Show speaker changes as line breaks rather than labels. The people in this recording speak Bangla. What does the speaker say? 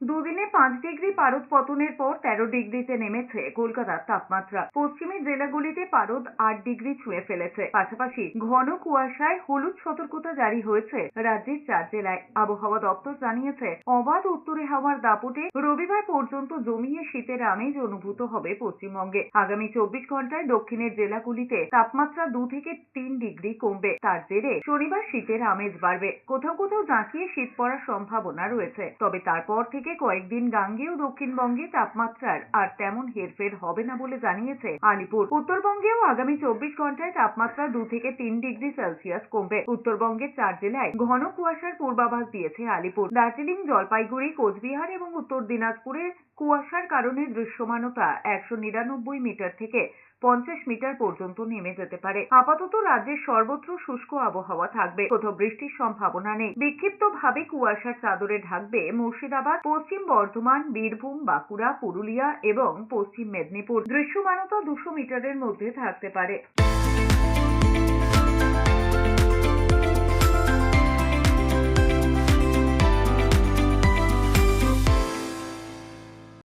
দুদিনে পাঁচ ডিগ্রি পারদ পতনের পর তেরো ডিগ্রিতে নেমেছে কলকাতার তাপমাত্রা। পশ্চিমের জেলাগুলিতে পারদ আট ডিগ্রি ছুঁয়ে ফেলেছে। পাশাপাশি ঘন কুয়াশায় হলুদ সতর্কতা জারি হয়েছে রাজ্যের চার জেলায়। আবহাওয়া দপ্তর জানিয়েছে, অবাধ উত্তরে হাওয়ার দাপটে রবিবার পর্যন্ত জমিয়ে শীতের আমেজ অনুভূত হবে পশ্চিমবঙ্গে। আগামী চব্বিশ ঘন্টায় দক্ষিণের জেলাগুলিতে তাপমাত্রা দু থেকে তিন ডিগ্রি কমবে। তার জেরে শনিবার শীতের আমেজ বাড়বে। কোথাও কোথাও জাঁকিয়ে শীত পড়ার সম্ভাবনা রয়েছে। তবে তারপর থেকে কয়েকদিন গাঙ্গেয় দক্ষিণবঙ্গে তাপমাত্রার আর তেমন হেরফের হবে না বলে জানিয়েছে আলিপুর। উত্তরবঙ্গেও আগামী চব্বিশ ঘন্টায় তাপমাত্রা দু থেকে তিন ডিগ্রি সেলসিয়াস কমবে। উত্তরবঙ্গের চার জেলায় ঘন কুয়াশার পূর্বাভাস দিয়েছে আলিপুর। দার্জিলিং, জলপাইগুড়ি, কোচবিহার এবং উত্তর দিনাজপুরে কুয়াশার কারণে দৃশ্যমানতা একশো নিরানব্বই মিটার থেকে পঞ্চাশ মিটার পর্যন্ত নেমে যেতে পারে। আপাতত রাজ্যের সর্বত্র শুষ্ক আবহাওয়া থাকবে। কোথাও বৃষ্টির সম্ভাবনা নেই। বিক্ষিপ্তভাবে কুয়াশার চাদরে ঢাকবে মুর্শিদাবাদ, পশ্চিম বর্ধমান, বীরভূম, বাঁকুড়া, পুরুলিয়া এবং পশ্চিম মেদিনীপুর। দৃশ্যমানতা দুশো মিটারের মধ্যে থাকতে পারে।